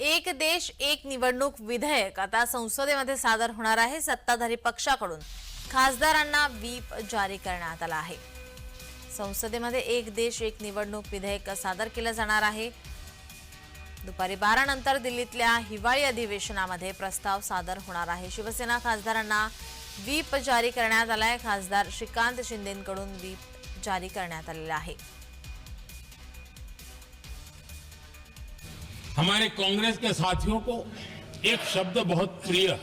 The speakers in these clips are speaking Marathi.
एक देश एक निवडणूक विधेयक आता संसदेमध्ये सादर होणार आहे सत्ताधारी पक्षाकडून. खासदारांना व्हीप जारी करण्यात आला आहे. संसदेमध्ये एक देश एक निवडणूक विधेयक सादर केलं जाणार आहे. दुपारी बारा नंतर दिल्लीतल्या हिवाळी अधिवेशनामध्ये प्रस्ताव सादर होणार आहे. शिवसेना खासदारांना व्हीप जारी करण्यात आलाय. खासदार श्रीकांत शिंदेकडून व्हीप जारी करण्यात आलेला आहे. हमारे कांग्रेस के साथियों को एक शब्द बहुत प्रिय है।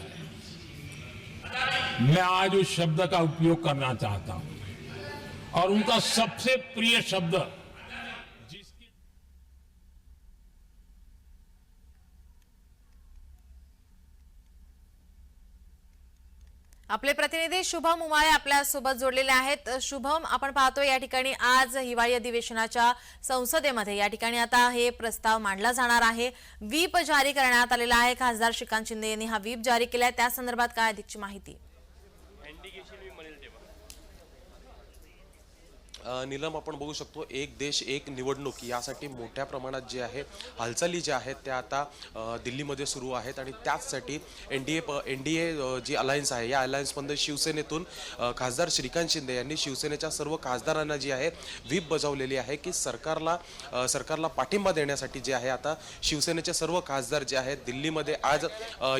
मैं आज उस शब्द का उपयोग करना चाहता हूँ। और उनका सबसे प्रिय शब्द आपले प्रतिनिधी शुभम उमाळे आपल्यासोबत जोडलेले आहेत. शुभम आपण पाहतो या ठिकाणी आज हिवाळी अधिवेशनाच्या संसदेमध्ये या ठिकाणी आता हे प्रस्ताव मांडला जाणार आहे. व्हीप जारी करण्यात आलेला आहे. खासदार श्रीकांत शिंदे यांनी हा व्हीप जारी केलाय. त्या संदर्भात काय अधिकची माहिती? नीलम आपण बघू शकतो. एक देश एक निवडणूक यासाठी मोठ्या प्रमाणात जे आहे हालचाली ज्या आहेत त्या आता दिल्लीमध्ये सुरू आहेत आणि त्याचसाठी एन डी ए प एन डी ए जी अलायन्स आहे या अलायन्समध्ये शिवसेनेतून खासदार श्रीकांत शिंदे यांनी शिवसेनेच्या सर्व खासदारांना जी आहे व्हीप बजावलेली आहे की सरकारला सरकारला पाठिंबा देण्यासाठी जे आहे आता शिवसेनेचे सर्व खासदार जे आहेत दिल्लीमध्ये आज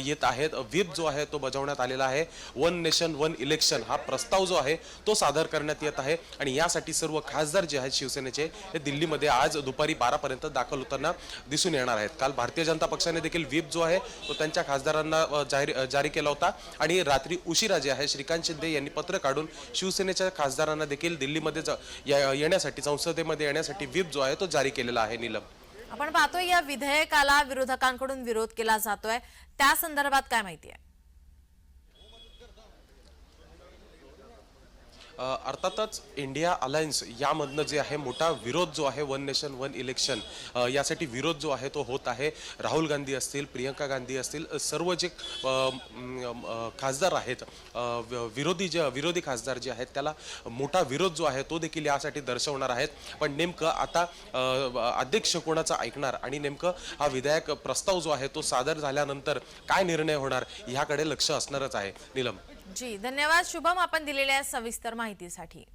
येत आहेत. व्हीप जो आहे तो बजावण्यात आलेला आहे. वन नेशन वन इलेक्शन हा प्रस्ताव जो आहे तो सादर करण्यात येत आहे. आणि यासाठी सर्व खासदार जे आहेत शिवसेनेचे हे दिल्लीमध्ये आज दुपारी बारापर्यंत दाखल होताना दिसून येणार आहेत. काल भारतीय जनता पक्षाने देखील व्हीप जो आहे तो त्यांच्या खासदारांना जाहीर जारी केला होता. आणि रात्री उशिरा जे आहे श्रीकांत शिंदे यांनी पत्र काढून शिवसेनेच्या खासदारांना देखील दिल्लीमध्ये येण्यासाठी संसदेमध्ये येण्यासाठी व्हीप जो आहे तो जारी केलेला आहे. नीलम. आपण पाहतोय या विधेयकाला विरोधकांकडून विरोध केला जातोय. त्या संदर्भात काय माहिती आहे? अर्थातच इंडिया अलायन्स यामधनं जे आहे मोठा विरोध जो आहे वन नेशन वन इलेक्शन यासाठी विरोध जो आहे तो होत आहे. राहुल गांधी असतील प्रियंका गांधी असतील सर्व जे खासदार आहेत विरोधी जे विरोधी खासदार जे आहेत त्याला मोठा विरोध जो आहे तो देखील यासाठी दर्शवणार आहेत. पण नेमकं आता अध्यक्ष कोणाचा ऐकणार आणि नेमकं हा विधायक प्रस्ताव जो आहे तो सादर झाल्यानंतर काय निर्णय होणार ह्याकडे लक्ष असणारच आहे. नीलम. जी धन्यवाद. शुभम आपण दिलेल्या सविस्तर माहितीसाठी.